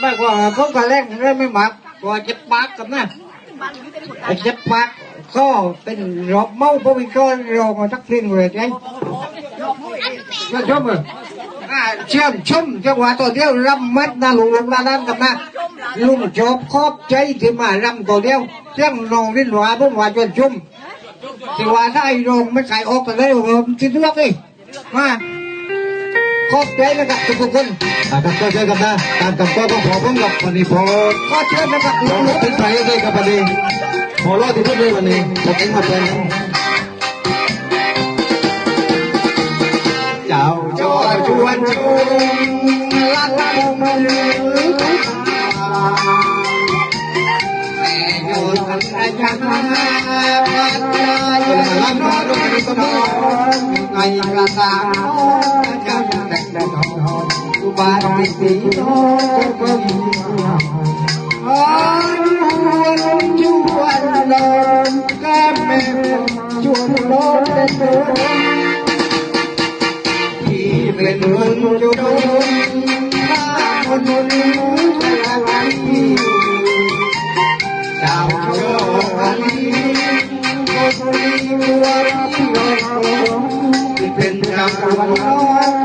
ไม่กว่าเขาก็แรกเรื่องไม่หมักกว่าเจ็บปากกับนะเจ็บปากก็เป็นรอบเมาเพราะวิเคราะห์รอมาทักทิ้งเลยไงมาชมเลยอ่าเชื่อมชมจังหวะตัวเดียวรำมัดนะลุงลุงด้านันกับนะลุงชอบขอบใจที่มารำตัวเดียวเสียงนองรินหวาเพิ่งว่าจนชุ่มที่ว่าได้โรงไม่ขายออกกันเลยผมที่เลือกเลยมา ขอบใจนะครับทุกคน อ่าครับก็เจอกันนะตามกับก็ต้องขอผมกับวันนี้พอ ขอเชิญนะครับ พอรถติดไปเลยครับวันนี้พอรอดที่พูดเลยวันนี้ผมเองมาเป็นเจ้า จอชวนชุมลักมุมแม่โยนกันอาจารย์มาปัญญาโยนลำมาลงในกระบอกไงกระตา แต่งแต่งอุบาทิสีโตก็มีอ่อนวนชวนลมแก้มแม่ชวนลมเป็นตัวที่เป็นคนจุดข้าคนนี้อะไรดาวโชคดีคนนี้ตัวที่รอที่เป็นดาวร้อน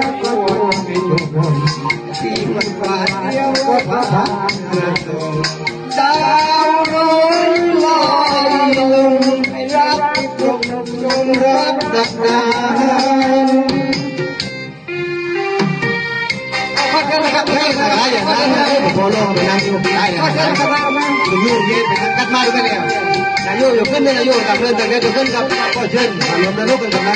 ก็ผ่านเกิดโตดาวร้อนลอยลงให้รักจงจงรักดักดานขอเชิญนะครับเชิญนะคได้รับอย่างนั้นนะพอรอดไปนั่งที่ผมได้นะขอเชิญนะครับอยู่อยู่เย็นไปกัดมาด้วยกันแล้วนายโยอยู่ขึ้นเลยนายโยตามเรื่องแต่แกจะขึ้นกับก็เชิญมารวมนรกกันนะ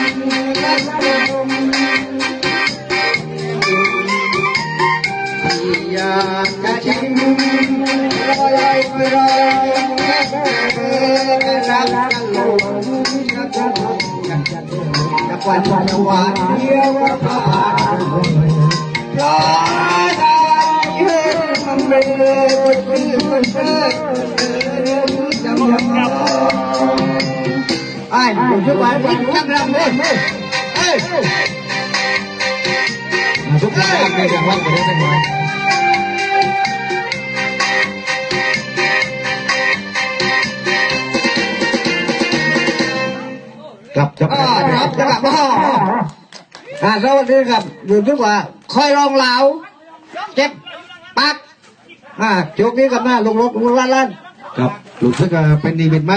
quan quan quan yêu phạt ra ra yêu mình mình mình mình chấm chấm ai กลับจับอ่าครับครับพ่ออ่าสวัสดีครับอยู่ทุกว่าคอยรองเหลาเจ็บปักอ่าโชคดีกับหน้าลงรถลงล้านล้านครับรู้สึกเป็นดีเป็นไม้